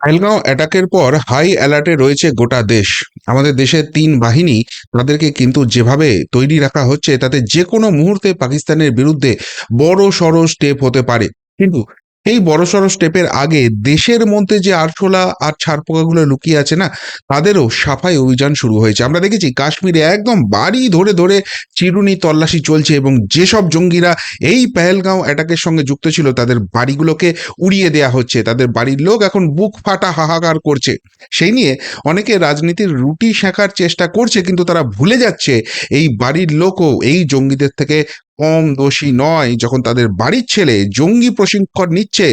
পহেলগাঁও অ্যাটাকের পর হাই অ্যালার্টে রয়েছে গোটা দেশ। আমাদের দেশের তিন বাহিনী তাদেরকে কিন্তু যেভাবে তৈরি রাখা হচ্ছে, তাতে যে কোনো মুহূর্তে পাকিস্তানের বিরুদ্ধে বড় সড় স্টেপ হতে পারে। কিন্তু এই বড় সড়ো স্টেপের আগে দেশের মধ্যে যে আরশোলা আর ছারপোকাগুলো লুকিয়ে আছে না, তাদেরও সাফাই অভিযান শুরু হয়েছে। আমরা দেখেছি কাশ্মীরে একদম বাড়ি ধরে ধরে চিরুনি তল্লাশি চলছে এবং যেসব জঙ্গিরা এই পেহেলগাঁও অ্যাটাকের সঙ্গে যুক্ত ছিল, তাদের বাড়িগুলোকে উড়িয়ে দেয়া হচ্ছে। তাদের বাড়ির লোক এখন বুক ফাটা হাহাকার করছে। সেই নিয়ে অনেকে রাজনীতির রুটি শেখার চেষ্টা করছে, কিন্তু তারা ভুলে যাচ্ছে এই বাড়ির লোকও এই জঙ্গিদের থেকে কম দোষী নয়। যখন তাদের বাড়ির ছেলে জঙ্গি প্রশিক্ষণ নিচ্ছে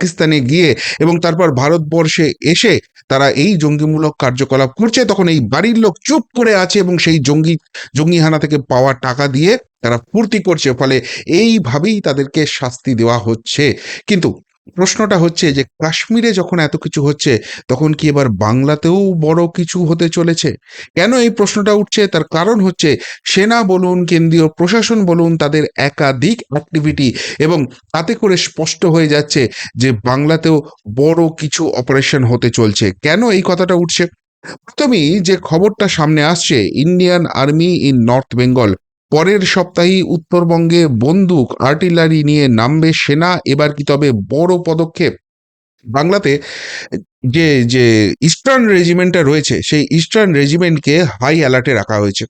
পাকিস্তানে গিয়ে এবং তারপর ভারতবর্ষে এসে তারা এই জঙ্গিমূলক কার্যকলাপ করছে, তখন এই বাড়ির লোক চুপ করে আছে এবং সেই জঙ্গি, জঙ্গিহানা থেকে পাওয়া টাকা দিয়ে তারা পূর্তি করছে। ফলে এইভাবেই তাদেরকে শাস্তি দেওয়া হচ্ছে। কিন্তু প্রশ্নটা হচ্ছে যে কাশ্মীরে যখন এত কিছু হচ্ছে, তখন কি এবার বাংলাতেও বড় কিছু হতে চলেছে? কেন এই প্রশ্নটা উঠছে? তার কারণ হচ্ছে সেনা বলুন, কেন্দ্রীয় প্রশাসন বলুন, তাদের একাধিক অ্যাক্টিভিটি এবং তাতে করে স্পষ্ট হয়ে যাচ্ছে যে বাংলাতেও বড় কিছু অপারেশন হতে চলছে। কেন এই কথাটা উঠছে? প্রথমেই যে খবরটা সামনে আসছে Indian army in North Bengal পরের সপ্তাহেই উত্তরবঙ্গে বন্দুক, আর্টিলারি নিয়ে নামবে সেনা। এবার কি তবে বড় পদক্ষেপ? বাংলাতে যে যে ইস্টার্ন রেজিমেন্টটা রয়েছে, সেই ইস্টার্ন রেজিমেন্টকে হাই অ্যালার্টে রাখা হয়েছে।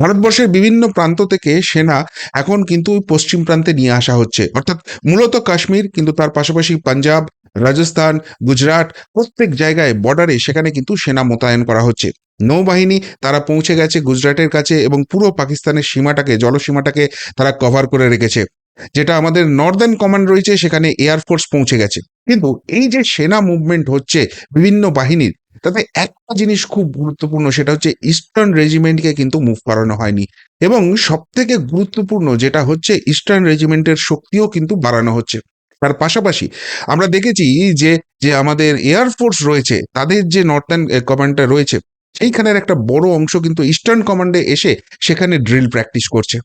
ভারতবর্ষের বিভিন্ন প্রান্ত থেকে সেনা এখন কিন্তু পশ্চিম প্রান্তে নিয়ে আসা হচ্ছে। অর্থাৎ মূলত কাশ্মীর, কিন্তু তার পাশাপাশি পাঞ্জাব, রাজস্থান, গুজরাট প্রত্যেক জায়গায় বর্ডারে সেখানে কিন্তু সেনা মোতায়েন করা হচ্ছে। নৌবাহিনী তারা পৌঁছে গেছে গুজরাটের কাছে এবং পুরো পাকিস্তানের সীমাটাকে, জলসীমাটাকে তারা কভার করে রেখেছে। যেটা আমাদের নর্দার্ন কমান্ড রয়েছে, সেখানে এয়ারফোর্স পৌঁছে গেছে। কিন্তু এই যে সেনা মুভমেন্ট হচ্ছে বিভিন্ন বাহিনীর, তাতে একটা জিনিস খুব গুরুত্বপূর্ণ, সেটা হচ্ছে ইস্টার্ন রেজিমেন্টকে কিন্তু মুভ করানো হয়নি। এবং সব থেকে গুরুত্বপূর্ণ যেটা হচ্ছে ইস্টার্ন রেজিমেন্টের শক্তিও কিন্তু বাড়ানো হচ্ছে। তার পাশাপাশি আমরা দেখেছি যে যে আমাদের এয়ারফোর্স রয়েছে, তাদের যে নর্থার্ন কমান্ডটা রয়েছে সেইখানের একটা বড় অংশ কিন্তু ইস্টার্ন কমান্ডে এসে সেখানে ড্রিল প্র্যাকটিস করছে।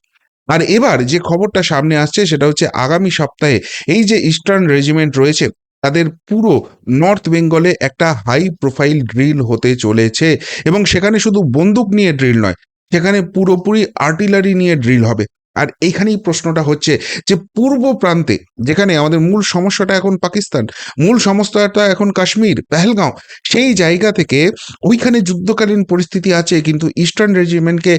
আর এবার যে খবরটা সামনে আসছে সেটা হচ্ছে আগামী সপ্তাহে এই যে ইস্টার্ন রেজিমেন্ট রয়েছে, তাদের পুরো নর্থ বেঙ্গলে একটা হাই প্রোফাইল ড্রিল হতে চলেছে এবং সেখানে শুধু বন্দুক নিয়ে ড্রিল নয়, সেখানে পুরোপুরি আর্টিলারি নিয়ে ড্রিল হবে। আর এইখানেই প্রশ্নটা হচ্ছে যে পূর্ব প্রান্তে, যেখানে আমাদের মূল সমস্যাটা এখন পাকিস্তান, মূল সমস্যাটা এখন কাশ্মীর, পেহেলগাঁও, সেই জায়গা থেকে ওইখানে যুদ্ধকালীন পরিস্থিতি আছে, কিন্তু ইস্টার্ন রেজিমেন্টকে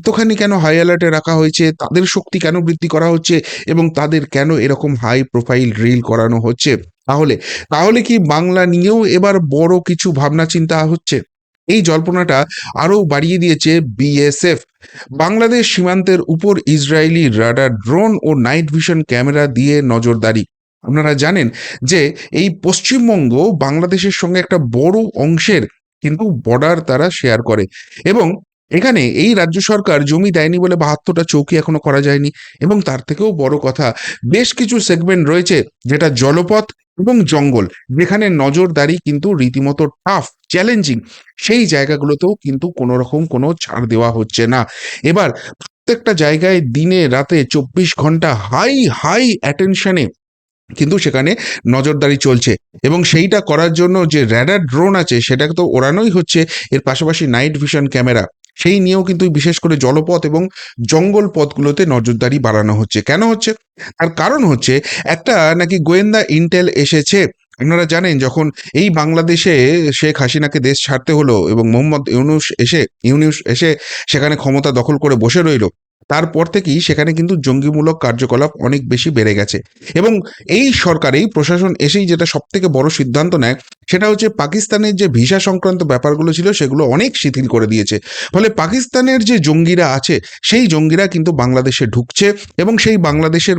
এতখানি কেন হাই অ্যালার্টে রাখা হয়েছে, তাদের শক্তি কেন বৃদ্ধি করা হচ্ছে, এবং তাদের কেন এরকম হাই প্রোফাইল ড্রিল করানো হচ্ছে? তাহলে তাহলে কি বাংলা নিয়েও এবার বড় কিছু ভাবনা চিন্তা হচ্ছে? এই জল্পনাটা আরও বাড়িয়ে দিয়েছে বিএসএফ। বাংলাদেশ সীমান্তের উপর ইসরায়েলি রাডার ড্রোন ও নাইট ভিশন ক্যামেরা দিয়ে নজরদারি। আপনারা জানেন যে এই পশ্চিমবঙ্গ বাংলাদেশের সঙ্গে একটা বড় অংশের কিন্তু বর্ডার তারা শেয়ার করে এবং এখানে এই রাজ্য সরকার জমি দেয়নি বলে বাহাত্তরটা চৌকি এখনও করা যায়নি এবং তার থেকেও বড় কথা, বেশ কিছু সেগমেন্ট রয়েছে যেটা জলপথ এবং জঙ্গল, যেখানে নজরদারি কিন্তু রীতিমতো টাফ চ্যালেঞ্জিং সেই জায়গাগুলোতেও কিন্তু কোনো রকম কোনো ছাড় দেওয়া হচ্ছে না। এবার প্রত্যেকটা জায়গায় দিনে রাতে চব্বিশ ঘণ্টা হাই হাই অ্যাটেনশনে কিন্তু সেখানে নজরদারি চলছে এবং সেইটা করার জন্য যে র্যাডার ড্রোন আছে সেটাকে তো ওড়ানোই হচ্ছে। এর পাশাপাশি নাইট ভিশন ক্যামেরা সেই নিয়েও কিন্তু বিশেষ করে জলপথ এবং জঙ্গল পথগুলোতে নজরদারি বাড়ানো হচ্ছে। কেন হচ্ছে? তার কারণ হচ্ছে একটা নাকি গোয়েন্দা ইন্টেল এসেছে। আপনারা জানেন যখন এই বাংলাদেশে শেখ হাসিনাকে দেশ ছাড়তে হলো এবং মোহাম্মদ ইউনুস এসে ইউনুস এসে সেখানে ক্ষমতা দখল করে বসে রইল তারপর থেকেই সেখানে কিন্তু জঙ্গিমূলক কার্যকলাপ অনেক বেশি বেড়ে গেছে। এবং এই সরকারেই প্রশাসন এসেই যেটা সব থেকে বড় সিদ্ধান্ত নেয়, সেটা হচ্ছে পাকিস্তানের যে ভিসা সংক্রান্ত ব্যাপারগুলো ছিল, সেগুলো অনেক শিথিল করে দিয়েছে। ফলে পাকিস্তানের যে জঙ্গিরা আছে, সেই জঙ্গিরা কিন্তু বাংলাদেশে ঢুকছে এবং সেই বাংলাদেশের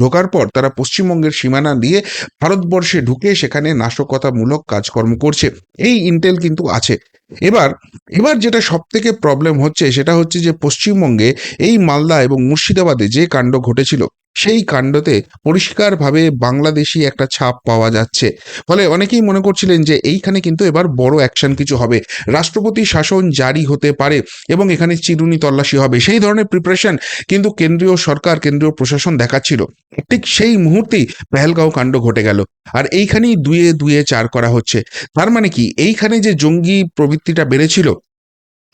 ঢোকার পর তারা পশ্চিমবঙ্গের সীমানা দিয়ে ভারতবর্ষে ঢুকে সেখানে নাশকতামূলক কাজকর্ম করছে। এই ইন্টেল কিন্তু আছে। এবার এবার যেটা সব থেকে প্রবলেম হচ্ছে সেটা হচ্ছে যে পশ্চিমবঙ্গে এই মালদা এবং মুর্শিদাবাদে যে কাণ্ড ঘটেছিল সেই কাণ্ডতে পরিষ্কারভাবে বাংলাদেশি একটা ছাপ পাওয়া যাচ্ছে। ফলে অনেকেই মনে করছিলেন যে এইখানে কিন্তু এবার বড় অ্যাকশন কিছু হবে। রাষ্ট্রপতি শাসন জারি হতে পারে এবং এখানে চিরুনি তল্লাশি হবে। সেই ধরনের প্রিপারেশন কিন্তু কেন্দ্রীয় সরকার, কেন্দ্রীয় প্রশাসন দেখাচ্ছিল। ঠিক সেই মুহূর্তেই পেহেলগাঁও কাণ্ড ঘটে গেল। আর এইখানেই দুয়ে দুয়ে চার করা হচ্ছে। তার মানে কি? এইখানে যে জঙ্গি প্রবৃত্তিটা বেড়েছিল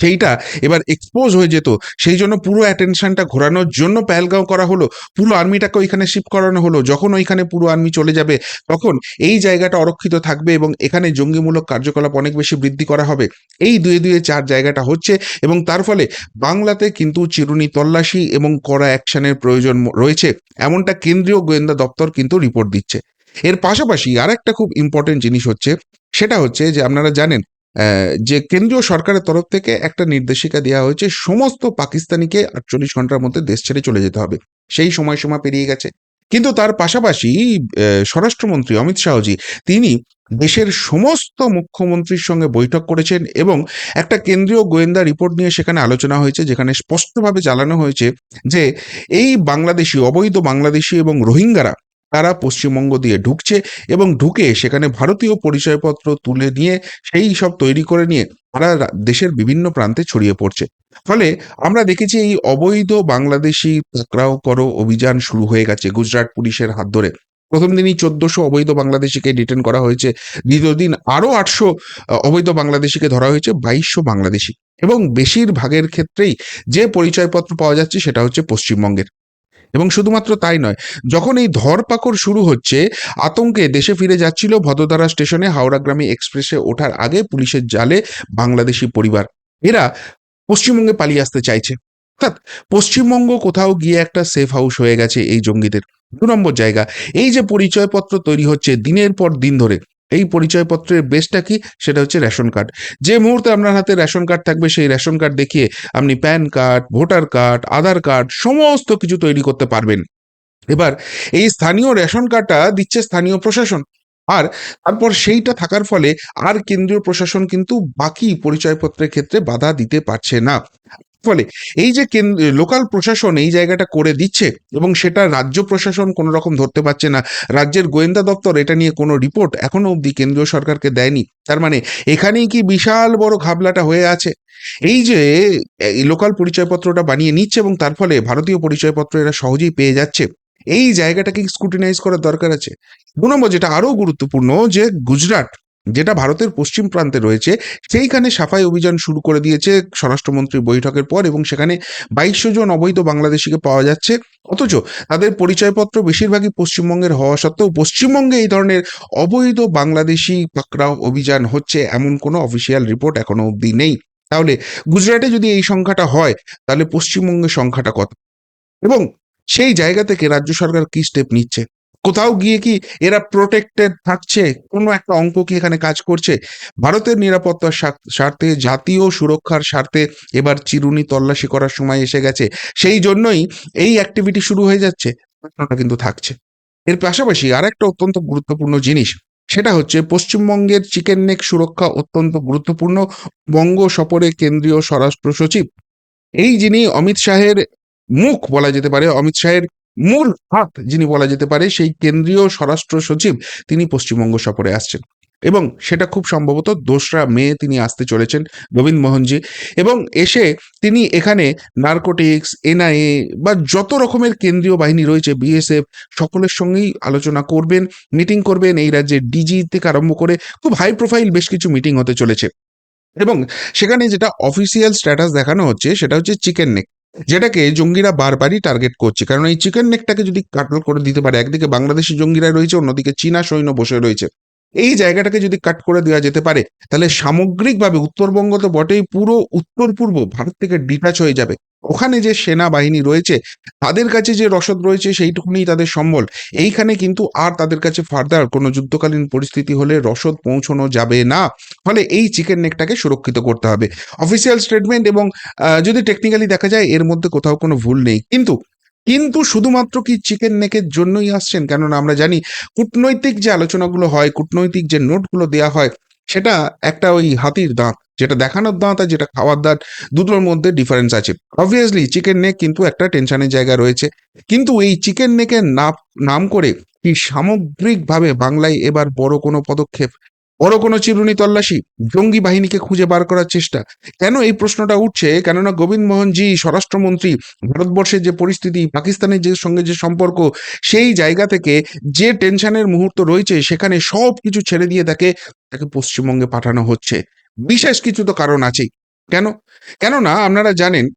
সেইটা এবার এক্সপোজ হয়ে যেত। সেই জন্য পুরো অ্যাটেনশনটা ঘোরানোর জন্য পেহেলগাঁও করা হলো। পুরো আর্মিটাকে ওইখানে শিফট করানো হলো। যখন ওইখানে পুরো আর্মি চলে যাবে, তখন এই জায়গাটা অরক্ষিত থাকবে এবং এখানে জঙ্গিমূলক কার্যকলাপ অনেক বেশি বৃদ্ধি করা হবে। এই দুয়ে দুয়ে চার জায়গাটা হচ্ছে এবং তার ফলে বাংলাতে কিন্তু চিরুনি তল্লাশি এবং কড়া অ্যাকশনের প্রয়োজন রয়েছে। এমনটা কেন্দ্রীয় গোয়েন্দা দপ্তর কিন্তু রিপোর্ট দিচ্ছে। এর পাশাপাশি আর একটা খুব ইম্পর্টেন্ট জিনিস হচ্ছে, সেটা হচ্ছে যে আপনারা জানেন যে কেন্দ্রীয় সরকারের তরফ থেকে একটা নির্দেশিকা দেওয়া হয়েছে, সমস্ত পাকিস্তানিকে আটচল্লিশ ঘণ্টার মধ্যে দেশ ছেড়ে চলে যেতে হবে। সেই সময়সীমা পেরিয়ে গেছে। কিন্তু তার পাশাপাশি স্বরাষ্ট্রমন্ত্রী অমিত শাহজি, তিনি দেশের সমস্ত মুখ্যমন্ত্রীর সঙ্গে বৈঠক করেছেন এবং একটা কেন্দ্রীয় গোয়েন্দা রিপোর্ট নিয়ে সেখানে আলোচনা হয়েছে, যেখানে স্পষ্টভাবে জানানো হয়েছে যে, এই বাংলাদেশি, অবৈধ বাংলাদেশি এবং রোহিঙ্গারা তারা পশ্চিমবঙ্গ দিয়ে ঢুকছে এবং ঢুকে সেখানে ভারতীয় পরিচয়পত্র তুলে নিয়ে সেই সব তৈরি করে নিয়ে তারা দেশের বিভিন্ন প্রান্তে ছড়িয়ে পড়ছে। ফলে আমরা দেখেছি এই অবৈধ বাংলাদেশি পাকড়াও করো অভিযান শুরু হয়ে গেছে গুজরাট পুলিশের হাত ধরে। প্রথম দিনই চোদ্দশো অবৈধ বাংলাদেশিকে ডিটেন করা হয়েছে, দ্বিতীয় দিন আরও আটশো অবৈধ বাংলাদেশিকে ধরা হয়েছে বাইশশো বাংলাদেশি। এবং বেশিরভাগের ক্ষেত্রেই যে পরিচয়পত্র পাওয়া যাচ্ছে সেটা হচ্ছে পশ্চিমবঙ্গের। এবং শুধুমাত্র তাই নয়, যখন এই ধরপাকড় শুরু হচ্ছে, আতঙ্কে দেশে ফিরে যাচ্ছিল ভদোদারা স্টেশনে হাওড়াগ্রামী এক্সপ্রেসে ওঠার আগে পুলিশের জালে বাংলাদেশি পরিবার। এরা পশ্চিমবঙ্গে পালিয়ে আসতে চাইছে। অর্থাৎ পশ্চিমবঙ্গ কোথাও গিয়ে একটা সেফ হাউস হয়ে গেছে এই জঙ্গিদের। দু নম্বর জায়গা, এই যে পরিচয়পত্র তৈরি হচ্ছে দিনের পর দিন ধরে এই পরিচয়পত্রের বেসটা কি? সেটা হচ্ছে রেশন কার্ড। যে মুহূর্তে আপনার হাতে রেশন কার্ড থাকবে, সেই রেশন কার্ড দেখিয়ে আপনি PAN card, voter card, Aadhaar card, সমস্ত কিছু তৈরি করতে পারবেন। এবার এই স্থানীয় রেশন কার্ডটা দিচ্ছে স্থানীয় প্রশাসন। আর তারপর সেইটা থাকার ফলে আর কেন্দ্রীয় প্রশাসন কিন্তু বাকি পরিচয়পত্রের ক্ষেত্রে বাধা দিতে পারছে না। ফলে এই যে লোকাল প্রশাসন এই জায়গাটা করে দিচ্ছে এবং সেটা রাজ্য প্রশাসন কোনো রকম ধরতে পারছে না। রাজ্যের গোয়েন্দা দপ্তর এটা নিয়ে কোনো রিপোর্ট এখনও অবধি কেন্দ্রীয় সরকারকে দেয়নি। তার মানে এখানেই কি বিশাল বড় ঘাবলাটা হয়ে আছে? এই যে লোকাল পরিচয়পত্রটা বানিয়ে নিচ্ছে এবং তার ফলে ভারতীয় পরিচয়পত্র এরা সহজেই পেয়ে যাচ্ছে। এই জায়গাটাকে স্ক্রুটিনাইজ করার দরকার আছে। দু নম্বর যেটা আরও গুরুত্বপূর্ণ যে, গুজরাট যেটা ভারতের পশ্চিম প্রান্তে রয়েছে, সেইখানে সাফাই অভিযান শুরু করে দিয়েছে স্বরাষ্ট্রমন্ত্রীর বৈঠকের পর এবং সেখানে বাইশশো জন অবৈধ বাংলাদেশিকে পাওয়া যাচ্ছে। অথচ তাদের পরিচয়পত্র বেশিরভাগই পশ্চিমবঙ্গের হওয়া সত্ত্বেও পশ্চিমবঙ্গে এই ধরনের অবৈধ বাংলাদেশি পাকড়াও অভিযান হচ্ছে এমন কোনো অফিসিয়াল রিপোর্ট এখনও অবধি নেই। তাহলে গুজরাটে যদি এই সংখ্যাটা হয়, তাহলে পশ্চিমবঙ্গের সংখ্যাটা কত? এবং সেই জায়গা থেকে রাজ্য সরকার কি স্টেপ নিচ্ছে? কোথাও গিয়ে কি এরা প্রোটেক্টেড থাকছে? কোনো একটা অঙ্ক কি এখানে কাজ করছে? ভারতের নিরাপত্তার স্বার্থে, জাতীয় সুরক্ষার স্বার্থে এবার চিরুনি তল্লাশি করার সময় এসে গেছে। সেই জন্যই এই অ্যাক্টিভিটি শুরু হয়ে যাচ্ছে, প্রশ্নটা কিন্তু থাকছে। এর পাশাপাশি আর একটা অত্যন্ত গুরুত্বপূর্ণ জিনিস, সেটা হচ্ছে পশ্চিমবঙ্গের চিকেন নেক সুরক্ষা অত্যন্ত গুরুত্বপূর্ণ। বঙ্গ সফরে কেন্দ্রীয় স্বরাষ্ট্র সচিব, এই যিনি অমিত শাহের মুখ বলা যেতে পারে, অমিত শাহের মূল হাত যিনি বলা যেতে পারে সেই কেন্দ্রীয় স্বরাষ্ট্র সচিব তিনি পশ্চিমবঙ্গ সফরে আসছেন। এবং সেটা খুব সম্ভবত দোসরা মে তিনি আসতে চলেছেন গোবিন্দ মোহনজি। এবং এসে তিনি এখানে নার্কোটিক্স, এনআইএ বা যত রকমের কেন্দ্রীয় বাহিনী রয়েছে, বিএসএফ, সকলের সঙ্গেই আলোচনা করবেন, মিটিং করবেন। এই রাজ্যের ডিজি থেকে আরম্ভ করে খুব হাই প্রোফাইল বেশ কিছু মিটিং হতে চলেছে। এবং সেখানে যেটা অফিসিয়াল স্ট্যাটাস দেখানো হচ্ছে সেটা হচ্ছে চিকেন নেক যেটাকে জঙ্গিরা বারবারই টার্গেট করছে। কারণ এই চিকেন নেকটাকে যদি কাটল করে দিতে পারে, একদিকে বাংলাদেশি জঙ্গিরা রয়েছে, অন্যদিকে চীনা সৈন্য বসে রয়েছে। এই জায়গাটাকে যদি কাট করে দেওয়া যেতে পারে, তাহলে সামগ্রিকভাবে উত্তরবঙ্গ তো বটেই, পুরো উত্তর পূর্ব ভারত থেকে ডিটাচ হয়ে যাবে। ওখানে যে সেনাবাহিনী রয়েছে, তাদের কাছে যে রসদ রয়েছে সেইটুকুনি তাদের সম্বল। এইখানে কিন্তু আর তাদের কাছে ফার্দার কোনো যুদ্ধকালীন পরিস্থিতি হলে রসদ পৌঁছানো যাবে না। ফলে এই চিকেন নেকটাকে সুরক্ষিত করতে হবে। অফিসিয়াল স্টেটমেন্ট এবং যদি টেকনিক্যালি দেখা যায়, এর মধ্যে কোথাও কোনো ভুল নেই। কিন্তু কিন্তু শুধুমাত্র কি চিকেন নেকের জন্যই আসছেন? কেননা আমরা জানি কূটনৈতিক যে আলোচনাগুলো হয়, কূটনৈতিক যে নোটগুলো দেওয়া হয়, সেটা একটা ওই হাতির দাঁত। যেটা দেখানোর দাঁত আর যেটা খাওয়ার দাঁত দুটোর মধ্যে ডিফারেন্স আছে। অবভিয়াসলি চিকেন নেক কিন্তু একটা টেনশনের জায়গা রয়েছে। কিন্তু এই চিকেন নেকের নাম করে কি সামগ্রিকভাবে বাংলায় এবার বড় কোনো পদক্ষেপ, বড় কোনো চিরুনি তল্লাশি, জঙ্গি বাহিনীকে খুঁজে বার করার চেষ্টা? কেন এই প্রশ্নটা উঠছে? কেননা গোবিন্দ মোহনজি, স্বরাষ্ট্রমন্ত্রী, ভারতবর্ষের যে পরিস্থিতি, পাকিস্তানের যে সঙ্গে যে সম্পর্ক, সেই জায়গা থেকে যে টেনশনের মুহূর্ত রয়েছে, সেখানে সব কিছু ছেড়ে দিয়ে তাকে তাকে পশ্চিমবঙ্গে পাঠানো হচ্ছে। বিশেষ কিছু তো কারণ আছেই। কেন? কেননা আপনারা জানেন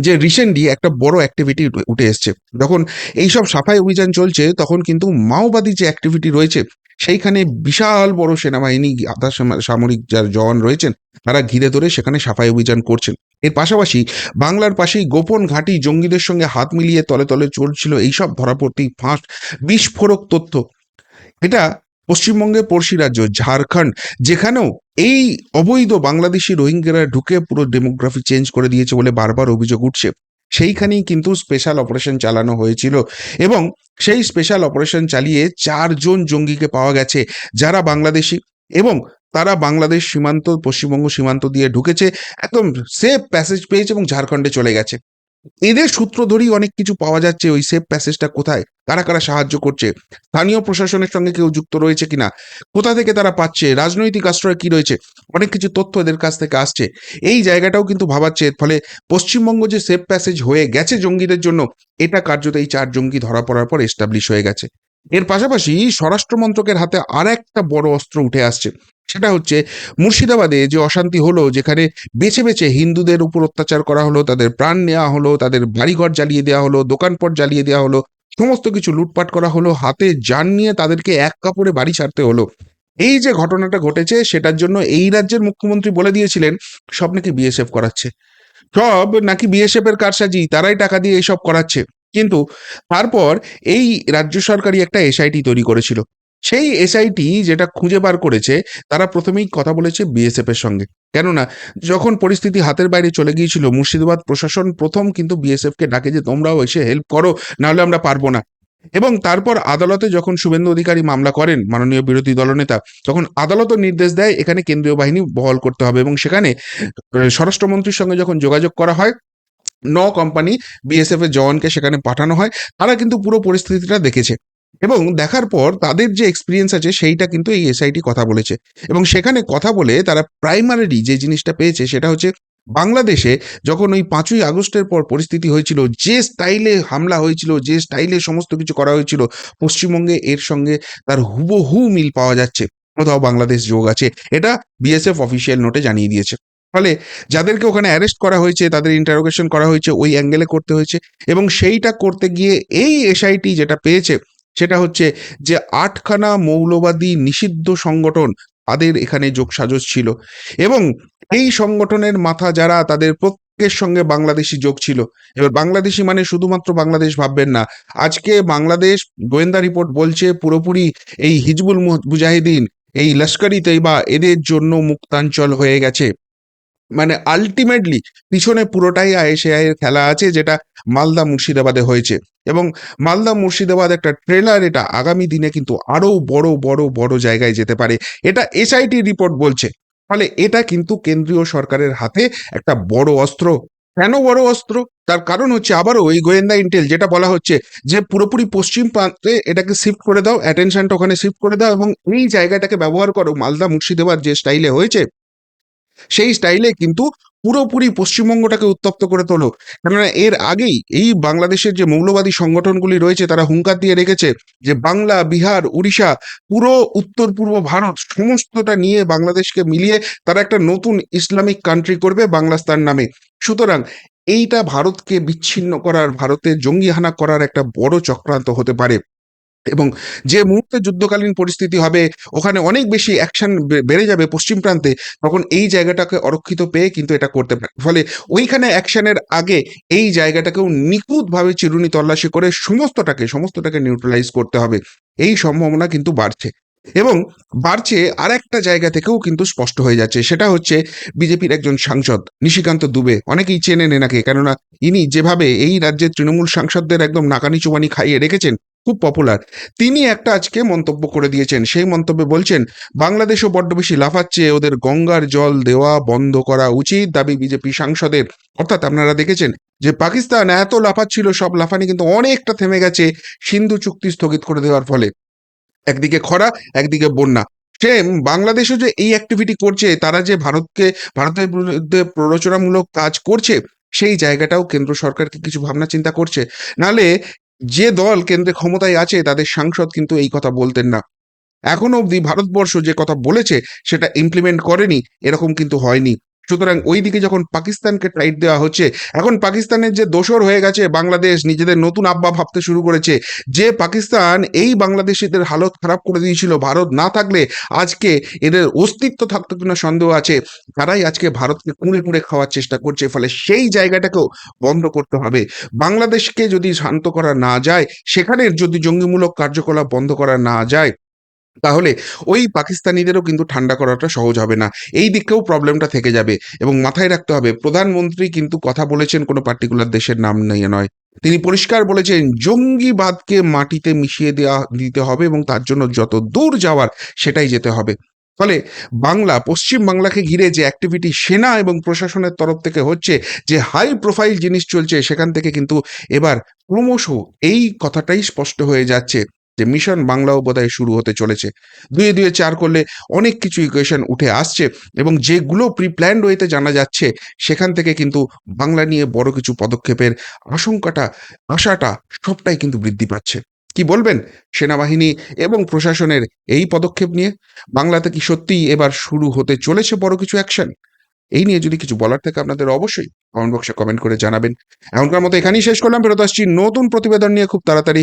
যে রিসেন্টলি একটা বড় অ্যাক্টিভিটি উঠে এসছে। যখন এইসব সাফাই অভিযান চলছে, তখন কিন্তু মাওবাদী যে অ্যাক্টিভিটি রয়েছে, সেইখানে বিশাল বড় সেনাবাহিনী, আধা সামা- সামরিক যার জওয়ান রয়েছেন, তারা ঘিরে ধরে সেখানে সাফাই অভিযান করছেন। এর পাশাপাশি বাংলার পাশেই গোপন ঘাঁটি জঙ্গিদের সঙ্গে হাত মিলিয়ে তলে তলে চলছিল এইসব ধরাপড়তি ফাঁস, বিস্ফোরক তথ্য। এটা পশ্চিমবঙ্গের পড়শি রাজ্য ঝাড়খণ্ড, যেখানেও এই অবৈধ বাংলাদেশি রোহিঙ্গারা ঢুকে পুরো ডেমোগ্রাফি চেঞ্জ করে দিয়েছে বলে বারবার অভিযোগ উঠছে। সেইখানেই কিন্তু স্পেশাল অপারেশন চালানো হয়েছিল এবং সেই স্পেশাল অপারেশন চালিয়ে চারজন জঙ্গিকে পাওয়া গেছে, যারা বাংলাদেশি এবং তারা বাংলাদেশ সীমান্ত, পশ্চিমবঙ্গ সীমান্ত দিয়ে ঢুকেছে, একদম সেফ প্যাসেজ পেয়েছে এবং ঝাড়খণ্ডে চলে গেছে। এদের সূত্র ধরেই অনেক কিছু পাওয়া যাচ্ছে ওই সেফ প্যাসেজটা কোথায়? কারা কারা সাহায্য করছে? স্থানীয় প্রশাসনের সঙ্গে কেউ যুক্ত রয়েছে কিনা? কোথা থেকে তারা পাচ্ছে? রাজনৈতিক আশ্রয় কি রয়েছে? অনেক কিছু তথ্য এদের কাছ থেকে আসছে। এই জায়গাটাও কিন্তু ভাবাচ্ছে, ফলে পশ্চিমবঙ্গ যে সেফ প্যাসেজ হয়ে গেছে জঙ্গিদের জন্য, এটা কার্যত এই চার জঙ্গি ধরা পড়ার পর এস্টাবলিশ হয়ে গেছে। এর পাশাপাশি স্বরাষ্ট্র মন্ত্রকের হাতে আর একটা বড় অস্ত্র উঠে আসছে। সেটা হচ্ছে মুর্শিদাবাদে যে অশান্তি হলো, যেখানে বেছে বেছে হিন্দুদের উপর অত্যাচার করা হলো, তাদের প্রাণ নেওয়া হলো, তাদের বাড়িঘর জ্বালিয়ে দেওয়া হলো, দোকানপট জ্বালিয়ে দেওয়া হলো, সমস্ত কিছু লুটপাট করা হলো, হাতে যান নিয়ে তাদেরকে এক কাপড়ে বাড়ি ছাড়তে হলো। এই যে ঘটনাটা ঘটেছে, সেটার জন্য এই রাজ্যের মুখ্যমন্ত্রী বলে দিয়েছিলেন, সব নাকি বিএসএফ করাচ্ছে। সব নাকি বিএসএফ এর কারসাজি, তারাই টাকা দিয়ে এইসব করাচ্ছে। কিন্তু তারপর এই রাজ্য সরকারই একটা এসআইটি তৈরি করেছিল। সেই এসআইটি যেটা খুঁজে বার করেছে, তারা প্রথমেই কথা বলেছে বিএসএফ এর সঙ্গে। কেননা, যখন পরিস্থিতি হাতের বাইরে চলে গিয়েছিল, মুর্শিদাবাদ প্রশাসন প্রথম কিন্তু বিএসএফ কে ডাকে যে, তোমরাও এসে হেল্প করো, নাহলে আমরা পারব না। এবং তারপর আদালতে যখন শুভেন্দু অধিকারী মামলা করেন, মাননীয় বিরোধী দলনেতা, তখন আদালতও নির্দেশ দেয় এখানে কেন্দ্রীয় বাহিনী বহল করতে হবে এবং সেখানে স্বরাষ্ট্রমন্ত্রীর সঙ্গে যখন যোগাযোগ করা হয় ন কোম্পানি বিএসএফ এর জওয়ানকে সেখানে পাঠানো হয়, তারা কিন্তু পুরো পরিস্থিতিটা দেখেছে। এবং দেখার পর তাদের যে এক্সপিরিয়েন্স আছে, সেইটা কিন্তু এই এসআইটি কথা বলেছে। এবং সেখানে কথা বলে তারা প্রাইমারি যে জিনিসটা পেয়েছে, সেটা হচ্ছে বাংলাদেশে যখন ওই পাঁচই আগস্টের পর পরিস্থিতি হয়েছিল, যে স্টাইলে হামলা হয়েছিল, যে স্টাইলে সমস্ত কিছু করা হয়েছিল, পশ্চিমবঙ্গে এর সঙ্গে তার হুবহু মিল পাওয়া যাচ্ছে। কোথাও বাংলাদেশ যোগ আছে, এটা বিএসএফ অফিসিয়াল নোটে জানিয়ে দিয়েছে। ফলে যাদেরকে ওখানে অ্যারেস্ট করা হয়েছে, তাদের ইন্টারোগেশন করা হয়েছে, ওই অ্যাঙ্গেলে করতে হয়েছে এবং সেইটা করতে গিয়ে এই এসআইটি যেটা পেয়েছে সেটা হচ্ছে যে আটখানা মৌলবাদী নিষিদ্ধ সংগঠন তাদের এখানে যোগসাজশ ছিল এবং এই সংগঠনের মাথা যারা তাদের প্রত্যেকের সঙ্গে বাংলাদেশি যোগ ছিল। এবার বাংলাদেশি মানে শুধুমাত্র বাংলাদেশ ভাববেন না। আজকে বাংলাদেশ গোয়েন্দা রিপোর্ট বলছে পুরোপুরি এই হিজবুল মুজাহিদিন, এই লস্করি তৈবা এদের জন্য মুক্তাঞ্চল হয়ে গেছে। মানে আলটিমেটলি পিছনে পুরোটাই আইএসএআই এর খেলা আছে, যেটা মালদা মুর্শিদাবাদে হয়েছে। এবং মালদা মুর্শিদাবাদ একটা ট্রেলার এটা আগামী দিনে কিন্তু আরও বড় বড় বড় জায়গায় যেতে পারে। এটা এসআইটি রিপোর্ট বলছে। ফলে এটা কিন্তু কেন্দ্রীয় সরকারের হাতে একটা বড় অস্ত্র। কেন বড় অস্ত্র? তার কারণ হচ্ছে আবারও ওই গোয়েন্দা ইন্টেল যেটা বলা হচ্ছে যে পুরোপুরি পশ্চিম প্রান্তে এটাকে শিফট করে দাও অ্যাটেনশনটা ওখানে শিফট করে দাও এবং এই জায়গাটাকে ব্যবহার করো। মালদা মুর্শিদাবাদ যে স্টাইলে হয়েছে সেই স্টাইলে কিন্তু পুরোপুরি পশ্চিমবঙ্গটাকে উত্তপ্ত করে তোলো। কেননা এর আগেই এই বাংলাদেশের যে মৌলবাদী সংগঠনগুলি রয়েছে, তারা হুঙ্কার দিয়ে রেখেছে যে বাংলা, বিহার, উড়িষ্যা, পুরো উত্তর পূর্ব ভারত সমস্তটা নিয়ে বাংলাদেশকে মিলিয়ে তারা একটা নতুন ইসলামিক কান্ট্রি করবে বাংলাস্তান নামে। সুতরাং এইটা ভারতকে বিচ্ছিন্ন করার, ভারতের জঙ্গিহানা করার একটা বড় চক্রান্ত হতে পারে। এবং যে মুহূর্তে যুদ্ধকালীন পরিস্থিতি হবে, ওখানে অনেক বেশি অ্যাকশন বেড়ে যাবে পশ্চিম প্রান্তে, তখন এই জায়গাটাকে অরক্ষিত পেয়ে কিন্তু এটা করতে পারে। ফলে ওইখানে অ্যাকশনের আগে এই জায়গাটাকেও নিখুঁতভাবে চিরুনি তল্লাশি করে সমস্তটাকে সমস্তটাকে নিউট্রালাইজ করতে হবে। এই সম্ভাবনা কিন্তু বাড়ছে। এবং বাড়ছে আর একটা জায়গা থেকেও কিন্তু স্পষ্ট হয়ে যাচ্ছে, সেটা হচ্ছে বিজেপির একজন সাংসদ, নিশিকান্ত দুবে। অনেকেই চেনেন এনাকে, কেননা ইনি যেভাবে এই রাজ্যের তৃণমূল সাংসদদের একদম নাকানি চুবানি খাইয়ে রেখেছেন খুব পপুলার তিনি একটা আজকে মন্তব্য করে দিয়েছেন। সেই মন্তব্যে বলছেন, বাংলাদেশও বড্ড বেশি লাফাচ্ছে, ওদের গঙ্গার জল দেওয়া বন্ধ করা উচিত। দাবি বিজেপি সাংসদের। অর্থাৎ আপনারা দেখেছেন যে পাকিস্তান এত লাফাচ্ছিল, সব লাফানি কিন্তু অনেকটা থেমে গেছে সিন্ধু চুক্তি স্থগিত করে দেওয়ার ফলে। একদিকে খরা, একদিকে বন্যা। সেম বাংলাদেশও যে এই অ্যাক্টিভিটি করছে, তারা যে ভারতকে, ভারতের বিরুদ্ধে প্ররোচনামূলক কাজ করছে, সেই জায়গাটাও কেন্দ্র সরকারকে কিছু ভাবনা চিন্তা করছে। নালে যে দল কেন্দ্রে ক্ষমতায় আছে, তাদের সাংসদ কিন্তু এই কথা বলতেন না। এখনও অবধি ভারতবর্ষ যে কথা বলেছে, সেটা ইমপ্লিমেন্ট করেনি, এরকম কিন্তু হয়নি। সুতরাং ওই দিকে যখন পাকিস্তানকে টাইট দেওয়া হচ্ছে, এখন পাকিস্তানের যে দোসর হয়ে গেছে বাংলাদেশ, নিজেদের নতুন আব্বা ভাবতে শুরু করেছে। যে পাকিস্তান এই বাংলাদেশিদের হালত খারাপ করে দিয়েছিল, ভারত না থাকলে আজকে এদের অস্তিত্ব থাকতো কিনা সন্দেহ আছে, তারাই আজকে ভারতকে কুঁড়ে কুঁড়ে খাওয়ার চেষ্টা করছে, ফলে সেই জায়গাটাকেও বন্ধ করতে হবে। বাংলাদেশকে যদি শান্ত করা না যায় সেখানে যদি জঙ্গিমূলক কার্যকলাপ বন্ধ করা না যায় তাহলে ওই পাকিস্তানিদেরও কিন্তু ঠান্ডা করাটা সহজ হবে না। এই দিকেও প্রবলেমটা থেকে যাবে এবং মাথায় রাখতে হবে, প্রধানমন্ত্রী কিন্তু কথা বলেছেন কোনো পার্টিকুলার দেশের নাম নিয়ে নয়। তিনি পরিষ্কার বলেছেন, জঙ্গিবাদকে মাটিতে মিশিয়ে দেওয়া দিতে হবে এবং তার জন্য যত দূর যাওয়ার সেটাই যেতে হবে। ফলে বাংলা, পশ্চিম বাংলাকে ঘিরে যে অ্যাক্টিভিটি সেনা এবং প্রশাসনের তরফ থেকে হচ্ছে, যে হাই প্রোফাইল জিনিস চলছে, সেখান থেকে কিন্তু এবার ক্রমশ এই কথাটাই স্পষ্ট হয়ে যাচ্ছে। যে মিশন বাংলাও বোধহয় শুরু হতে চলেছে। দুয়ে দুয়ে চার করলে অনেক কিছু ইকুয়েশন উঠে আসছে এবং যেগুলো প্রি প্ল্যান্ড ওয়েতে জানা যাচ্ছে, সেখান থেকে কিন্তু বাংলা নিয়ে বড় কিছু পদক্ষেপের আশঙ্কাটা, আশাটা সবটাই কিন্তু বৃদ্ধি পাচ্ছে। কি বলবেন সেনাবাহিনী এবং প্রশাসনের এই পদক্ষেপ নিয়ে? বাংলাতে কি সত্যিই এবার শুরু হতে চলেছে বড় কিছু অ্যাকশন এই নিয়ে যদি কিছু বলার থাকে আপনাদের অবশ্যই কমেন্ট বক্সে কমেন্ট করে জানাবেন। এখনকার মতো এখানেই শেষ করলাম। ফেরত আসছি নতুন প্রতিবেদন নিয়ে খুব তাড়াতাড়ি।